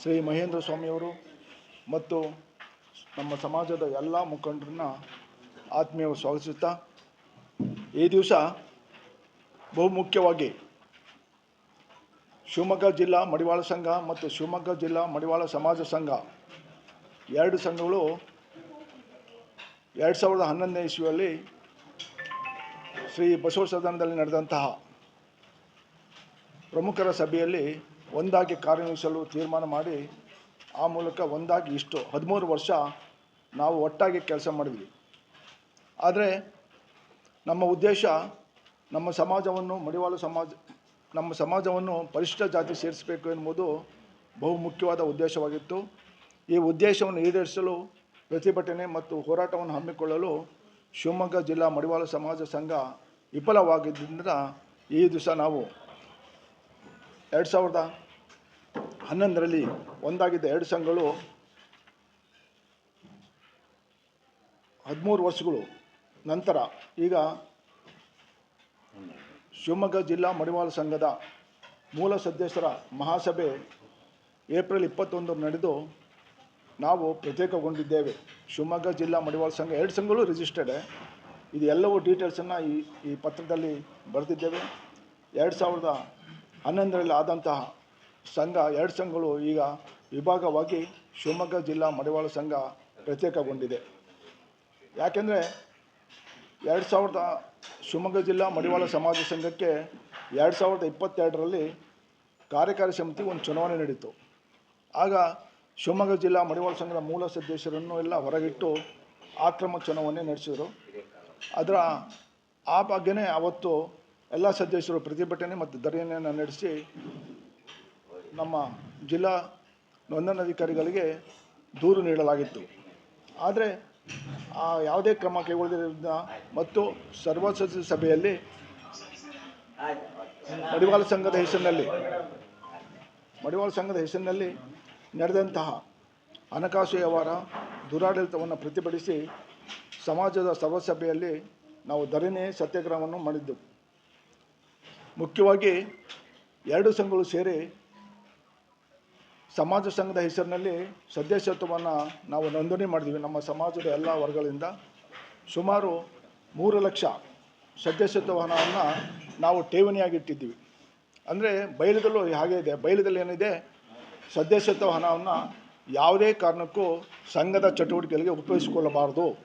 ಶ್ರೀ ಮಹೇಂದ್ರ ಸ್ವಾಮಿಯವರು ಮತ್ತು ನಮ್ಮ ಸಮಾಜದ ಎಲ್ಲ ಮುಖಂಡರನ್ನ ಆತ್ಮೀಯವಾಗಿ ಸ್ವಾಗತಿಸುತ್ತಾ, ಈ ದಿವಸ ಬಹುಮುಖ್ಯವಾಗಿ ಶಿವಮೊಗ್ಗ ಜಿಲ್ಲಾ ಮಡಿವಾಳ ಸಂಘ ಮತ್ತು ಶಿವಮೊಗ್ಗ ಜಿಲ್ಲಾ ಮಡಿವಾಳ ಸಮಾಜ ಸಂಘ ಎರಡು ಸಂಘಗಳು ಎರಡು ಸಾವಿರದ ಹನ್ನೊಂದನೇ ಇಸ್ವಿಯಲ್ಲಿ ಶ್ರೀ ಬಸವ ಸದನದಲ್ಲಿ ನಡೆದಂತಹ ಪ್ರಮುಖರ ಸಭೆಯಲ್ಲಿ ಒಂದಾಗಿ ಕಾರ್ಯನಿರ್ವಹಿಸಲು ತೀರ್ಮಾನ ಮಾಡಿ, ಆ ಮೂಲಕ ಒಂದಾಗಿ ಇಷ್ಟು ಹದಿಮೂರು ವರ್ಷ ನಾವು ಒಟ್ಟಾಗಿ ಕೆಲಸ ಮಾಡಿದ್ವಿ. ಆದರೆ ನಮ್ಮ ಉದ್ದೇಶ ನಮ್ಮ ಸಮಾಜವನ್ನು, ಮಡಿವಾಳ ಸಮಾಜ, ನಮ್ಮ ಸಮಾಜವನ್ನು ಪರಿಶಿಷ್ಟ ಜಾತಿ ಸೇರಿಸಬೇಕು ಎನ್ನುವುದು ಬಹು ಮುಖ್ಯವಾದ ಉದ್ದೇಶವಾಗಿತ್ತು. ಈ ಉದ್ದೇಶವನ್ನು ಈಡೇರಿಸಲು ಪ್ರತಿಭಟನೆ ಮತ್ತು ಹೋರಾಟವನ್ನು ಹಮ್ಮಿಕೊಳ್ಳಲು ಶಿವಮೊಗ್ಗ ಜಿಲ್ಲಾ ಮಡಿವಾಳ ಸಮಾಜ ಸಂಘ ವಿಫಲವಾಗಿದ್ದರಿಂದ ಈ ದಿವಸ ನಾವು ಎರಡು ಸಾವಿರದ ಹನ್ನೊಂದರಲ್ಲಿ ಒಂದಾಗಿದ್ದ ಎರಡು ಸಂಘಗಳು ಹದಿಮೂರು ವರ್ಷಗಳು ನಂತರ ಈಗ ಶಿವಮೊಗ್ಗ ಜಿಲ್ಲಾ ಮಡಿವಾಳ ಸಂಘದ ಮೂಲ ಸದಸ್ಯರ ಮಹಾಸಭೆ ಏಪ್ರಿಲ್ ಇಪ್ಪತ್ತೊಂದರ ನಡೆದು ನಾವು ಪ್ರತ್ಯೇಕಗೊಂಡಿದ್ದೇವೆ. ಶಿವಮೊಗ್ಗ ಜಿಲ್ಲಾ ಮಡಿವಾಳ ಸಂಘ ಎರಡು ಸಂಘಗಳು ರಿಜಿಸ್ಟರ್ಡ್ ಇದು ಎಲ್ಲವೂ ಡೀಟೇಲ್ಸನ್ನು ಈ ಈ ಪತ್ರದಲ್ಲಿ ಬರೆದಿದ್ದೇವೆ. ಎರಡು ಸಾವಿರದ ಹನ್ನೊಂದರಲ್ಲಿ ಆದಂತಹ ಸಂಘ, ಎರಡು ಸಂಘಗಳು ಈಗ ವಿಭಾಗವಾಗಿ ಶಿವಮೊಗ್ಗ ಜಿಲ್ಲಾ ಮಡಿವಾಳ ಸಂಘ ಪ್ರತ್ಯೇಕಗೊಂಡಿದೆ. ಯಾಕೆಂದರೆ ಎರಡು ಸಾವಿರದ ಶಿವಮೊಗ್ಗ ಜಿಲ್ಲಾ ಮಡಿವಾಳ ಸಮಾಜ ಸಂಘಕ್ಕೆ ಎರಡು ಸಾವಿರದ ಇಪ್ಪತ್ತೆರಡರಲ್ಲಿ ಕಾರ್ಯಕಾರಿ ಸಮಿತಿ ಒಂದು ಚುನಾವಣೆ ನಡೀತು. ಆಗ ಶಿವಮೊಗ್ಗ ಜಿಲ್ಲಾ ಮಡಿವಾಳ ಸಂಘದ ಮೂಲ ಸದಸ್ಯರನ್ನು ಎಲ್ಲ ಹೊರಗಿಟ್ಟು ಆಕ್ರಮ ಚುನಾವಣೆ ನಡೆಸಿದರು. ಅದರ ಆ ಬಗ್ಗೆನೇ ಅವತ್ತು ಎಲ್ಲ ಸದಸ್ಯರು ಪ್ರತಿಭಟನೆ ಮತ್ತು ಧರಣಿಯನ್ನು ನಡೆಸಿ ನಮ್ಮ ಜಿಲ್ಲಾ ನೋಂದಣಾಧಿಕಾರಿಗಳಿಗೆ ದೂರು ನೀಡಲಾಗಿತ್ತು. ಆದರೆ ಆ ಯಾವುದೇ ಕ್ರಮ ಕೈಗೊಳ್ಳದಿರೋದ್ರಿಂದ ಮತ್ತು ಸರ್ವ ಸದಸ್ಯ ಸಭೆಯಲ್ಲಿ ಮಡಿವಾಳ ಸಂಘದ ಹೆಸರಿನಲ್ಲಿ, ಮಡಿವಾಳ ಸಂಘದ ಹೆಸರಿನಲ್ಲಿ ನಡೆದಂತಹ ಹಣಕಾಸು ವ್ಯವಹಾರ ದುರಾಡಳಿತವನ್ನು ಪ್ರತಿಭಟಿಸಿ ಸಮಾಜದ ಸರ್ವಸಭೆಯಲ್ಲಿ ನಾವು ಧರಣಿ ಸತ್ಯಾಗ್ರಹವನ್ನು ಮಾಡಿದ್ದೆವು. ಮುಖ್ಯವಾಗಿ ಎರಡು ಸಂಘಗಳು ಸೇರಿ ಸಮಾಜ ಸಂಘದ ಹೆಸರಿನಲ್ಲಿ ಸದಸ್ಯತ್ವವನ್ನು ನಾವು ನೋಂದಣಿ ಮಾಡಿದ್ವಿ. ನಮ್ಮ ಸಮಾಜದ ಎಲ್ಲ ವರ್ಗಗಳಿಂದ ಸುಮಾರು ಮೂರು ಲಕ್ಷ ಸದಸ್ಯತ್ವ ಹಣವನ್ನು ನಾವು ಠೇವಣಿಯಾಗಿಟ್ಟಿದ್ದೀವಿ ಅಂದರೆ ಬಯಲದಲ್ಲೂ ಹಾಗೆ ಇದೆ. ಬಯಲದಲ್ಲಿ ಏನಿದೆ? ಸದಸ್ಯತ್ವ ಹಣವನ್ನು ಯಾವುದೇ ಕಾರಣಕ್ಕೂ ಸಂಘದ ಚಟುವಟಿಕೆಗಳಿಗೆ ಉಪಯೋಗಿಸಿಕೊಳ್ಳಬಾರದು.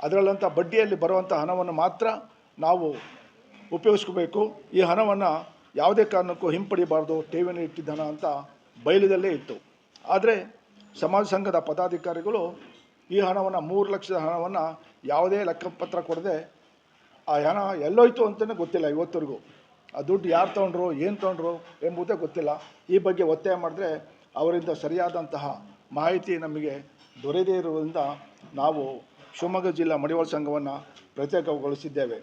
ಅದರಲ್ಲಂಥ ಬಡ್ಡಿಯಲ್ಲಿ ಬರುವಂಥ ಹಣವನ್ನು ಮಾತ್ರ ನಾವು ಉಪಯೋಗಿಸ್ಕೋಬೇಕು. ಈ ಹಣವನ್ನು ಯಾವುದೇ ಕಾರಣಕ್ಕೂ ಹಿಂಪಡಿಬಾರ್ದು ಠೇವಣಿ ಇಟ್ಟಿದ್ದ ಹಣ ಅಂತ ಬಯಲಿದಲ್ಲೇ ಇತ್ತು. ಆದರೆ ಸಮಾಜ ಸಂಘದ ಪದಾಧಿಕಾರಿಗಳು ಈ ಹಣವನ್ನು, ಮೂರು ಲಕ್ಷದ ಹಣವನ್ನು ಯಾವುದೇ ಲೆಕ್ಕಪತ್ರ ಕೊಡದೆ ಆ ಹಣ ಎಲ್ಲೋಯ್ತು ಅಂತಲೇ ಗೊತ್ತಿಲ್ಲ ಇವತ್ತರೆಗೂ ಆ ದುಡ್ಡು ಯಾರು ತೊಗೊಂಡ್ರು, ಏನು ತೊಗೊಂಡ್ರು ಎಂಬುದೇ ಗೊತ್ತಿಲ್ಲ. ಈ ಬಗ್ಗೆ ಒತ್ತಾಯ ಮಾಡಿದ್ರೆ ಅವರಿಂದ ಸರಿಯಾದಂತಹ ಮಾಹಿತಿ ನಮಗೆ ದೊರೆಯದೇ ಇರುವುದರಿಂದ ನಾವು ಶಿವಮೊಗ್ಗ ಜಿಲ್ಲಾ ಮಡಿವಾಳ ಸಂಘವನ್ನು ಪ್ರತ್ಯೇಕಗೊಳಿಸಿದ್ದೇವೆ.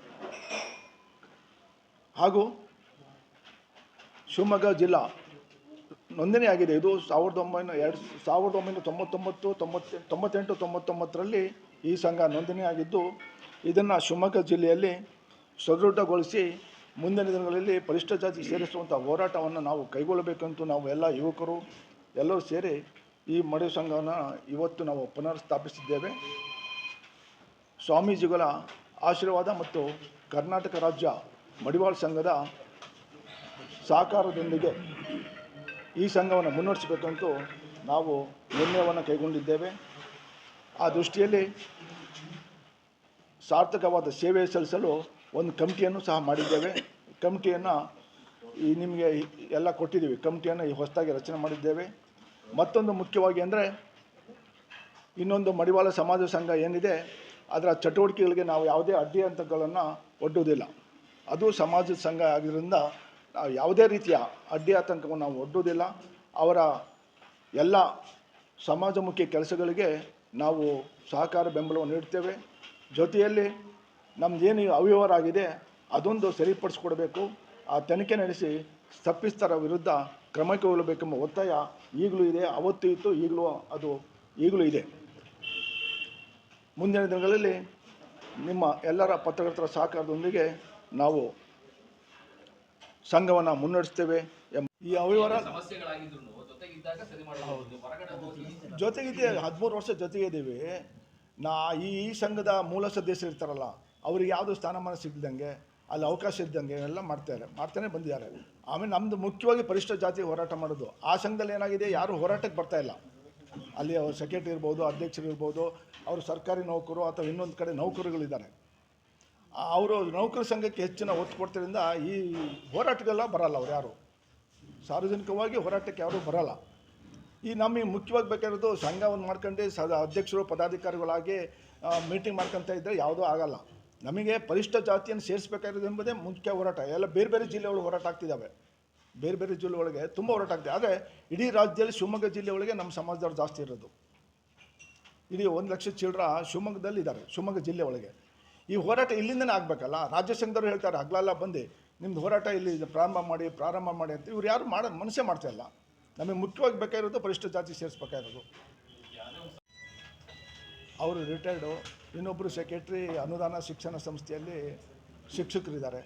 ಹಾಗೂ ಶಿವಮೊಗ್ಗ ಜಿಲ್ಲಾ ನೋಂದಣಿ ಆಗಿದೆ. ಇದು ಸಾವಿರದ ಒಂಬೈನೂರ ಎರಡು, ಸಾವಿರದ ಒಂಬೈನೂರ ತೊಂಬತ್ತೊಂಬತ್ತು, ತೊಂಬತ್ತೆ, ತೊಂಬತ್ತೆಂಟು, ತೊಂಬತ್ತೊಂಬತ್ತರಲ್ಲಿ ಈ ಸಂಘ ನೋಂದಣಿ ಆಗಿದ್ದು, ಇದನ್ನು ಶಿವಮೊಗ್ಗ ಜಿಲ್ಲೆಯಲ್ಲಿ ಸದೃಢಗೊಳಿಸಿ ಮುಂದಿನ ದಿನಗಳಲ್ಲಿ ಪರಿಷ್ಠ ಜಾತಿ ಸೇರಿಸುವಂಥ ಹೋರಾಟವನ್ನು ನಾವು ಕೈಗೊಳ್ಳಬೇಕಂತೂ ನಾವು ಎಲ್ಲ ಯುವಕರು ಎಲ್ಲರೂ ಸೇರಿ ಈ ಮಡಿ ಸಂಘವನ್ನು ಇವತ್ತು ನಾವು ಪುನರ್ ಸ್ಥಾಪಿಸಿದ್ದೇವೆ ಸ್ವಾಮೀಜಿಗಳ ಆಶೀರ್ವಾದ ಮತ್ತು ಕರ್ನಾಟಕ ರಾಜ್ಯ ಮಡಿವಾಳ ಸಂಘದ ಸಹಕಾರದೊಂದಿಗೆ ಈ ಸಂಘವನ್ನು ಮುನ್ನಡೆಸಬೇಕಂತೂ ನಾವು ನಿರ್ಣಯವನ್ನು ಕೈಗೊಂಡಿದ್ದೇವೆ. ಆ ದೃಷ್ಟಿಯಲ್ಲಿ ಸಾರ್ಥಕವಾದ ಸೇವೆ ಸಲ್ಲಿಸಲು ಒಂದು ಕಮಿಟಿಯನ್ನು ಸಹ ಮಾಡಿದ್ದೇವೆ. ಕಮಿಟಿಯನ್ನು ಈ ನಿಮಗೆ ಎಲ್ಲ ಕೊಟ್ಟಿದ್ದೀವಿ. ಕಮಿಟಿಯನ್ನು ಈ ಹೊಸದಾಗಿ ರಚನೆ ಮಾಡಿದ್ದೇವೆ. ಮತ್ತೊಂದು ಮುಖ್ಯವಾಗಿ ಅಂದರೆ ಇನ್ನೊಂದು ಮಡಿವಾಳ ಸಮಾಜ ಸಂಘ ಏನಿದೆ, ಅದರ ಚಟುವಟಿಕೆಗಳಿಗೆ ನಾವು ಯಾವುದೇ ಅಡ್ಡಿ ಅಂತಗಳನ್ನು ಒಡ್ಡುವುದಿಲ್ಲ. ಅದು ಸಮಾಜದ ಸಂಘ ಆಗಿರೋದ್ರಿಂದ ನಾವು ಯಾವುದೇ ರೀತಿಯ ಅಡ್ಡಿ ಆತಂಕವನ್ನು ನಾವು ಒಡ್ಡುವುದಿಲ್ಲ ಅವರ ಎಲ್ಲ ಸಮಾಜಮುಖಿ ಕೆಲಸಗಳಿಗೆ ನಾವು ಸಹಕಾರ ಬೆಂಬಲವನ್ನು ನೀಡ್ತೇವೆ. ಜೊತೆಯಲ್ಲಿ ನಮ್ಮದೇನು ಅವ್ಯವಹಾರ ಆಗಿದೆ ಅದೊಂದು ಸರಿಪಡಿಸ್ಕೊಡ್ಬೇಕು. ಆ ತನಿಖೆ ನಡೆಸಿ ತಪ್ಪಿಸ್ತರ ವಿರುದ್ಧ ಕ್ರಮ ಕೈಗೊಳ್ಳಬೇಕೆಂಬ ಒತ್ತಾಯ ಈಗಲೂ ಇದೆ. ಅವತ್ತು ಇತ್ತು, ಈಗಲೂ ಅದು, ಈಗಲೂ ಇದೆ. ಮುಂದಿನ ದಿನಗಳಲ್ಲಿ ನಿಮ್ಮ ಎಲ್ಲರ ಪತ್ರಕರ್ತರ ಸಹಕಾರದೊಂದಿಗೆ ನಾವು ಸಂಘವನ್ನು ಮುನ್ನಡೆಸ್ತೇವೆ ಎಂಬ ಈ ಅವ್ಯವಹಾರ ಜೊತೆಗಿದೆ ಹದಿಮೂರು ವರ್ಷ ಜೊತೆಗಿದ್ದೀವಿ ನಾ ಈ ಸಂಘದ ಮೂಲ ಸದಸ್ಯರು ಇರ್ತಾರಲ್ಲ, ಅವ್ರಿಗೆ ಯಾವುದು ಸ್ಥಾನಮಾನ ಸಿಗ್ದಂಗೆ ಅಲ್ಲಿ ಅವಕಾಶ ಇದ್ದಂಗೆ ಎಲ್ಲ ಮಾಡ್ತಾರೆ ಮಾಡ್ತಾನೆ ಬಂದಿದ್ದಾರೆ. ಆಮೇಲೆ ನಮ್ಮದು ಮುಖ್ಯವಾಗಿ ಪರಿಷ್ಠ ಜಾತಿ ಹೋರಾಟ ಮಾಡೋದು. ಆ ಸಂಘದಲ್ಲಿ ಏನಾಗಿದೆ, ಯಾರು ಹೋರಾಟಕ್ಕೆ ಬರ್ತಾ ಇಲ್ಲ. ಅಲ್ಲಿ ಅವ್ರ ಸೆಕ್ರೆಟರಿ ಇರ್ಬೋದು, ಅಧ್ಯಕ್ಷರು ಇರ್ಬೋದು, ಅವರು ಸರ್ಕಾರಿ ನೌಕರು ಅಥವಾ ಇನ್ನೊಂದು ಕಡೆ ನೌಕರುಗಳಿದ್ದಾರೆ. ಅವರು ನೌಕರ ಸಂಘಕ್ಕೆ ಹೆಚ್ಚಿನ ಒತ್ತು ಕೊಡ್ತಿರಿಂದ ಈ ಹೋರಾಟಕ್ಕೆಲ್ಲ ಬರಲ್ಲ ಅವ್ರು ಯಾರು. ಸಾರ್ವಜನಿಕವಾಗಿ ಹೋರಾಟಕ್ಕೆ ಯಾರು ಬರಲ್ಲ. ಈ ನಮಗೆ ಮುಖ್ಯವಾಗಿ ಬೇಕಾಗಿರೋದು ಸಂಘ ಮಾಡ್ಕೊಂಡು ಸ ಅಧ್ಯಕ್ಷರು, ಪದಾಧಿಕಾರಿಗಳಾಗಿ ಮೀಟಿಂಗ್ ಮಾಡ್ಕೊತ ಇದ್ದರೆ ಯಾವುದೂ ಆಗಲ್ಲ. ನಮಗೆ ಪರಿಷ್ಠ ಜಾತಿಯನ್ನು ಸೇರಿಸ್ಬೇಕಾಗಿರೋದು ಎಂಬುದೇ ಮುಖ್ಯ ಹೋರಾಟ. ಎಲ್ಲ ಬೇರೆ ಬೇರೆ ಜಿಲ್ಲೆಗಳು ಹೋರಾಟ ಆಗ್ತಿದ್ದಾವೆ. ಬೇರೆ ಬೇರೆ ಜಿಲ್ಲೆ ಒಳಗೆ ತುಂಬ ಹೋರಾಟ ಆಗ್ತಿದೆ. ಆದರೆ ಇಡೀ ರಾಜ್ಯದಲ್ಲಿ ಶಿವಮೊಗ್ಗ ಜಿಲ್ಲೆ ಒಳಗೆ ನಮ್ಮ ಸಮಾಜದವ್ರು ಜಾಸ್ತಿ ಇರೋದು. ಇಡೀ ಒಂದು ಲಕ್ಷ ಚಿಲ್ಡ್ರ ಶಿವಮೊಗ್ಗದಲ್ಲಿ ಇದ್ದಾರೆ ಶಿವಮೊಗ್ಗ ಜಿಲ್ಲೆ ಒಳಗೆ ಈ ಹೋರಾಟ ಇಲ್ಲಿಂದನೇ ಆಗಬೇಕಲ್ಲ? ರಾಜ್ಯ ಸಂಘದವ್ರು ಹೇಳ್ತಾರೆ ಹಗಲೆಲ್ಲ ಬಂದು. ನಿಮ್ದು ಹೋರಾಟ ಇಲ್ಲಿ ಪ್ರಾರಂಭ ಮಾಡಿ ಪ್ರಾರಂಭ ಮಾಡಿ ಅಂತ ಇವ್ರು ಯಾರು ಮಾಡೋ, ಮನಸ್ಸೇ ಮಾಡ್ತಾ ಇಲ್ಲ. ನಮಗೆ ಮುಖ್ಯವಾಗಿ ಬೇಕಾಗಿರೋದು ಪರಿಷ್ಠ ಜಾತಿ ಸೇರಿಸ್ಬೇಕಾಗಿರೋದು ಅವರು ರಿಟೈರ್ಡು ಇನ್ನೊಬ್ಬರು ಸೆಕ್ರೆಟ್ರಿ ಅನುದಾನ ಶಿಕ್ಷಣ ಸಂಸ್ಥೆಯಲ್ಲಿ ಶಿಕ್ಷಕರಿದ್ದಾರೆ.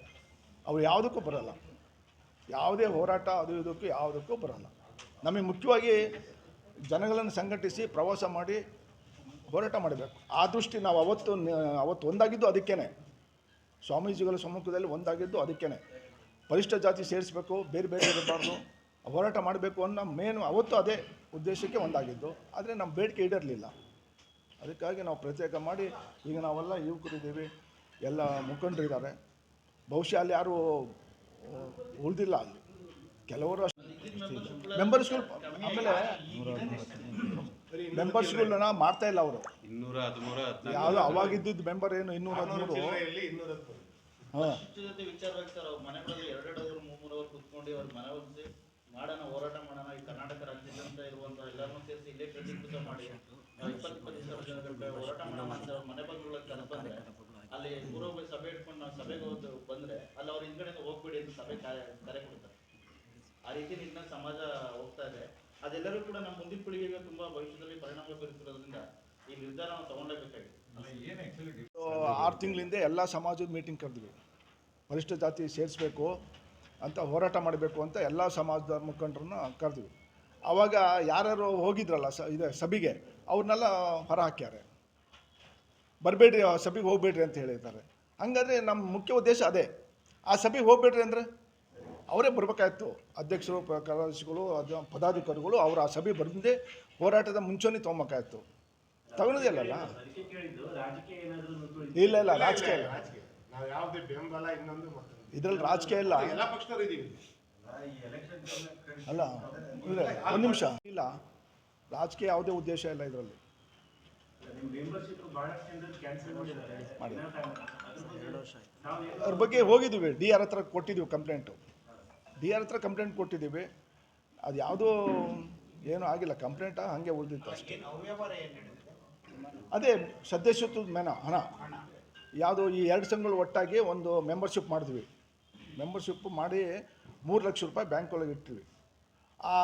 ಅವ್ರು ಯಾವುದಕ್ಕೂ ಬರೋಲ್ಲ. ಯಾವುದೇ ಹೋರಾಟ ಅದು ಇದಕ್ಕೂ ಯಾವುದಕ್ಕೂ ಬರೋಲ್ಲ. ನಮಗೆ ಮುಖ್ಯವಾಗಿ ಜನಗಳನ್ನು ಸಂಘಟಿಸಿ ಪ್ರವಾಸ ಮಾಡಿ ಹೋರಾಟ ಮಾಡಬೇಕು. ಆ ದೃಷ್ಟಿ ನಾವು ಅವತ್ತು ಅವತ್ತು ಒಂದಾಗಿದ್ದು ಅದಕ್ಕೇ ಸ್ವಾಮೀಜಿಗಳ ಸಮ್ಮುಖದಲ್ಲಿ ಒಂದಾಗಿದ್ದು ಅದಕ್ಕೇ ಪರಿಷ್ಠ ಜಾತಿ ಸೇರಿಸಬೇಕು ಬೇರೆ ಬೇರೆ ಇರಬಾರ್ದು. ಹೋರಾಟ ಮಾಡಬೇಕು ಅನ್ನೋ ಮೇನ್ ಅವತ್ತು ಅದೇ ಉದ್ದೇಶಕ್ಕೆ ಒಂದಾಗಿದ್ದು. ಆದರೆ ನಮ್ಮ ಬೇಡಿಕೆ ಈಡೇರಲಿಲ್ಲ. ಅದಕ್ಕಾಗಿ ನಾವು ಪ್ರತ್ಯೇಕ ಮಾಡಿ ಈಗ ನಾವೆಲ್ಲ ಯುವಕರಿದ್ದೀವಿ ಎಲ್ಲ ಮುಖಂಡರಿದ್ದಾರೆ ಬಹುಶಃ ಅಲ್ಲಿ ಯಾರು ಉಳಿದಿಲ್ಲ ಅಲ್ಲಿ. ಕೆಲವರು ಮೆಂಬರ್ಸ್ಗಳು ಆಮೇಲೆ ಮೆಂಬರ್ಸ್ಗಳನ್ನ ಮಾಡ್ತಾ ಇಲ್ಲ ಅವರು. ಇನ್ನೂರ ಹದಿಮೂರ ಯಾವುದು ಅವಾಗಿದ್ದಿದ್ದು ಮೆಂಬರ್ ಏನು ಇನ್ನೂರ ಹದಿಮೂರು? ಹಾಂ. ಜೊತೆ ವಿಚಾರವಾಗಿ ಸರ್ ಅವ್ರ ಮನೆಗಳಲ್ಲಿ ಎರಡೆರಡು ಅವರು ಮೂರು ಅವರು ಕುತ್ಕೊಂಡು ಅವ್ರ ಮನೆ ಹೊಂದಿಸಿ ಮಾಡೋಣ ಹೋರಾಟ ಮಾಡೋಣ ಈ ಕರ್ನಾಟಕ ರಾಜ್ಯದಂತ ಇರುವಂತ ಎಲ್ಲರನ್ನೂ ಸೇರಿಸಿ ಇಲ್ಲೇ ಕೇಂದ್ರೀಕೃತ ಮಾಡಿ. ನಾವು ಇಪ್ಪತ್ತು ಇಪ್ಪತ್ತು ಸಾವಿರ ಜನಕ್ಕೆ ಹೋರಾಟ ಮಾಡೋಣ ಅಂತ ಅವ್ರ ಮನೆ ಬಂಧುಗಳ ಕರೆ ಬಂದ್ರೆ ಅಲ್ಲಿ ಪೂರ್ವ ಸಭೆ ಇಟ್ಕೊಂಡು ನಾವು ಸಭೆಗೆ ಹೋದ್ ಬಂದ್ರೆ ಅಲ್ಲಿ ಅವ್ರ ಹಿಂದ್ಗಡೆ ಹೋಗ್ಬೇಡಿ ಅಂತ ಸಭೆ ಕರೆ ಕರೆ ಕೊಡ್ತಾರೆ. ಆ ರೀತಿ ನಿನ್ನ ಸಮಾಜ ಹೋಗ್ತಾ ಇದೆ. ಅದೆಲ್ಲರೂ ಕೂಡ ನಮ್ಮ ಮುಂದಿನ ಪೀಳಿಗೆಗೆ ತುಂಬಾ ಭವಿಷ್ಯದಲ್ಲಿ ಪರಿಣಾಮ ಬೀರುತ್ತಿರೋದ್ರಿಂದ ಈ ನಿರ್ಧಾರ ನಾವು ತಗೊಂಡೇಬೇಕಾಗಿದೆ. ಆರು ತಿಂಗಳಿಂದ ಎಲ್ಲ ಸಮಾಜದ ಮೀಟಿಂಗ್ ಕರೆದ್ವಿ. ಪರಿಷ್ಠ ಜಾತಿ ಸೇರಿಸ್ಬೇಕು ಅಂತ ಹೋರಾಟ ಮಾಡಬೇಕು ಅಂತ ಎಲ್ಲ ಸಮಾಜದ ಮುಖಂಡರನ್ನ ಕರೆದ್ವಿ. ಆವಾಗ ಯಾರ್ಯಾರು ಹೋಗಿದ್ರಲ್ಲ ಸ ಇದೆ ಸಭೆಗೆ ಅವ್ರನ್ನೆಲ್ಲ ಹೊರ ಹಾಕ್ಯಾರೆ. ಬರಬೇಡ್ರಿ ಆ ಸಭೆಗೆ ಹೋಗ್ಬೇಡ್ರಿ ಅಂತ ಹೇಳಿದ್ದಾರೆ. ಹಾಗಾದ್ರೆ ನಮ್ಮ ಮುಖ್ಯ ಉದ್ದೇಶ ಅದೇ. ಆ ಸಭೆಗೆ ಹೋಗ್ಬೇಡ್ರಿ ಅಂದರೆ? ಅವರೇ ಬರಬೇಕಾಯ್ತು. ಅಧ್ಯಕ್ಷರು ಕಾರ್ಯದರ್ಶಿಗಳು ಅದು ಪದಾಧಿಕಾರಿಗಳು ಅವರು ಆ ಸಭೆ ಬಂದೇ ಹೋರಾಟದ ಮುಂಚೂಣಿ ತೊಗೊಬೇಕಾಯ್ತು. ತಗೊಳ್ಳೋದೇ ಇಲ್ಲಲ್ಲ? ಇಲ್ಲ ಇಲ್ಲ ರಾಜಕೀಯ ಇಲ್ಲ. ಇದ್ರಲ್ಲಿ ರಾಜಕೀಯ ಇಲ್ಲ. ಅಲ್ಲ ಇಲ್ಲ ಒಂದು ನಿಮಿಷ. ಇಲ್ಲ ರಾಜಕೀಯ ಯಾವುದೇ ಉದ್ದೇಶ ಇಲ್ಲ ಇದರಲ್ಲಿ. ಅದ್ರ ಬಗ್ಗೆ ಹೋಗಿದ್ವಿ ಡಿ ಆರ್ ಹತ್ರ ಕೊಟ್ಟಿದ್ವಿ ಕಂಪ್ಲೇಂಟು. ಡಿ ಆರ್ ಹತ್ರ ಕಂಪ್ಲೇಂಟ್ ಕೊಟ್ಟಿದ್ದೀವಿ. ಅದು ಯಾವುದೂ ಏನೂ ಆಗಿಲ್ಲ, ಕಂಪ್ಲೇಂಟ? ಹಾಗೆ ಉಳಿದಿತ್ತು ಅಷ್ಟೇ. ಅದೇ ಸದಸ್ಯತ್ವದ ಮೇನ, ಹಣ. ಯಾವುದು ಈ ಎರಡು ಸಂಘಗಳು ಒಟ್ಟಾಗಿ ಒಂದು ಮೆಂಬರ್ಶಿಪ್ ಮಾಡಿದ್ವಿ. ಮೆಂಬರ್ಶಿಪ್ ಮಾಡಿ ಮೂರು ಲಕ್ಷ ರೂಪಾಯಿ ಬ್ಯಾಂಕ್ ಒಳಗೆ ಇಟ್ಟಿವಿ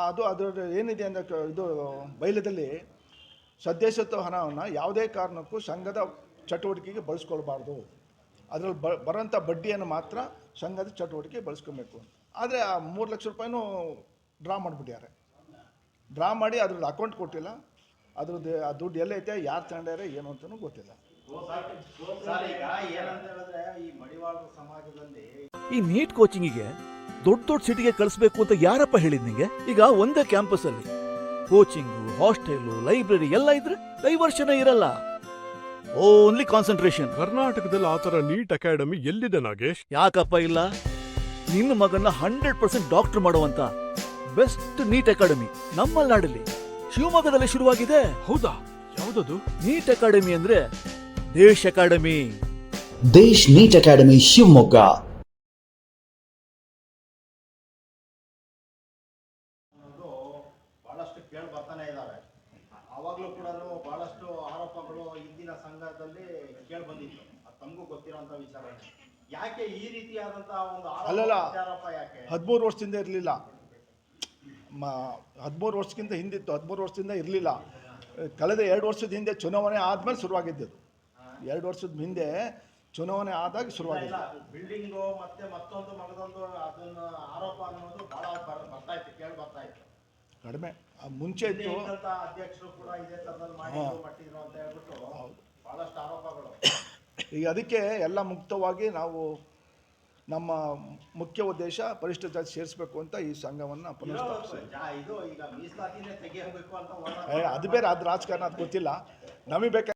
ಅದು ಅದರ ಏನಿದೆ ಅಂದರೆ ಕ- ಇದು ಬೈಲದಲ್ಲಿ ಸದಸ್ಯತ್ವ ಹಣವನ್ನು ಯಾವುದೇ ಕಾರಣಕ್ಕೂ ಸಂಘದ ಚಟುವಟಿಕೆಗೆ ಬಳಸ್ಕೊಳ್ಬಾರ್ದು. ಅದರಲ್ಲಿ ಬ, ಬರೋಂಥ ಬಡ್ಡಿಯನ್ನು ಮಾತ್ರ ಸಂಘದ ಚಟುವಟಿಕೆ ಬಳಸ್ಕೊಬೇಕು ಅಂತ. ಆದರೆ ಆ ಮೂರು ಲಕ್ಷ ರೂಪಾಯಿನೂ ಡ್ರಾ ಮಾಡಿಬಿಟ್ಟಿದ್ದಾರೆ. ಡ್ರಾ ಮಾಡಿ ಅದ್ರದ್ದು ಅಕೌಂಟ್ ಕೊಟ್ಟಿಲ್ಲ. ಅದ್ರದ್ದು ಆ ದುಡ್ಡು ಎಲ್ಲೈತೆ ಯಾರು ತಗೊಂಡ್ಯಾರೆ ಏನು ಅಂತಲೂ ಗೊತ್ತಿಲ್ಲ. ಸರ್ ಈಗ ಏನಂತ ಹೇಳಿದ್ರೆ ಈ ಮಡಿವಾಳರ ಸಮಾಜದಲ್ಲಿ ಈ ನೀಟ್ ಕೋಚಿಂಗಿಗೆ ದೊಡ್ಡ ದೊಡ್ಡ ಸಿಟಿಗೆ ಕಳಿಸ್ಬೇಕು ಅಂತ ಯಾರಪ್ಪ ಹೇಳಿದ್ ನಿಂಗೆ? ಈಗ ಒಂದೇ ಕ್ಯಾಂಪಸ್ ಅಲ್ಲಿ ಕೋಚಿಂಗು ಹಾಸ್ಟೆಲು ಲೈಬ್ರರಿ ಎಲ್ಲ ಇದ್ರೆ ಡೈವರ್ಷನ್ ಇರಲ್ಲ. ಓನ್ಲಿ ಕಾನ್ಸಂಟ್ರೇಷನ್ ಕರ್ನಾಟಕದಲ್ಲಿ ಆತರ ಥರ ನೀಟ್ ಅಕಾಡೆಮಿ ಎಲ್ಲಿದೆ ನಾಗೇಶ್? ಯಾಕಪ್ಪ ಇಲ್ಲ? ನಿನ್ನ ಮಗನ್ನ ಹಂಡ್ರೆಡ್ ಪರ್ಸೆಂಟ್ ಡಾಕ್ಟರ್ ಮಾಡುವಂತ ಬೆಸ್ಟ್ ನೀಟ್ ಅಕಾಡೆಮಿ ನಮ್ಮ ನಾಡಲ್ಲಿ ಶಿವಮೊಗ್ಗದಲ್ಲಿ ಶುರುವಾಗಿದೆ. ಹೌದಾ? ಯಾವುದದು? ನೀಟ್ ಅಕಾಡೆಮಿ ಅಂದ್ರೆ ದೇಶ್ ಅಕಾಡೆಮಿ ದೇಶ್ ನೀಟ್ ಅಕಾಡೆಮಿ ಶಿವಮೊಗ್ಗ ಅನ್ನೋದು ಬಹಳಷ್ಟು ಕೇಳಿ ಬರ್ತಾನೆ ಇದ್ದಾವೆ ಆವಾಗಲೂ ಕೂಡ ಬಹಳಷ್ಟು ಆರೋಪಗಳು ಇಂದಿನ ಸಂಘದಲ್ಲಿ ಕೇಳಿ ಬಂದಿತ್ತು ಅದು ತಮಗೂ ಗೊತ್ತಿರೋಂಥ ವಿಚಾರ ಯಾಕೆ ಈ ರೀತಿಯಾದಂತಹ ಒಂದು ಆರೋಪ, ಅಲ್ಲಲ್ಲ. ಪ್ರತ್ಯಾರೋಪ ಯಾಕೆ? ಹದಿಮೂರು ವರ್ಷದಿಂದ ಇರಲಿಲ್ಲ. ಮ ಹದಿಮೂರು ವರ್ಷಕ್ಕಿಂತ ಹಿಂದಿತ್ತು ಹದಿಮೂರು ವರ್ಷದಿಂದ ಇರಲಿಲ್ಲ. ಕಳೆದ ಎರಡು ವರ್ಷದ ಹಿಂದೆ ಚುನಾವಣೆ ಆದಮೇಲೆ ಶುರುವಾಗಿದ್ದದು ಎರಡು ವರ್ಷದ ಹಿಂದೆ ಚುನಾವಣೆ ಆದಾಗ ಶುರುವಾಗಿಲ್ಲ ಬಿಲ್ಡಿಂಗು ಮತ್ತೆ ಮತ್ತೊಂದು ಮಗದೊಂದು ಅದನ್ನ ಆರೋಪ ಅನ್ನೋದು ಬಹಳ ಬರ್- ಬರ್ತಾ ಇತ್ತು ಕೇಳಿ ಬರ್ತಾ ಇತ್ತು ಕಡಿಮೆ ಮುಂಚೆ ಇತ್ತು. ಅಧ್ಯಕ್ಷರು ಕೂಡ ಇದೇ ತರದಲ್ಲಿ ಮಾಡಿದ್ರು ಅಂತ ಹೇಳ್ಬಿಟ್ಟು ಬಹಳಷ್ಟು ಆರೋಪಗಳು. ಈಗ ಅದಕ್ಕೆ ಎಲ್ಲ ಮುಕ್ತವಾಗಿ ನಾವು ನಮ್ಮ ಮುಖ್ಯ ಉದ್ದೇಶ ಪರಿಷ್ಠ ಜಾತಿ ಸೇರಿಸಬೇಕು ಅಂತ ಈ ಸಂಘವನ್ನು ಅದು ಬೇರೆ ಅದು ರಾಜಕಾರಣ ಅದು ಗೊತ್ತಿಲ್ಲ. ನಮಗೆ ಬೇಕಾದ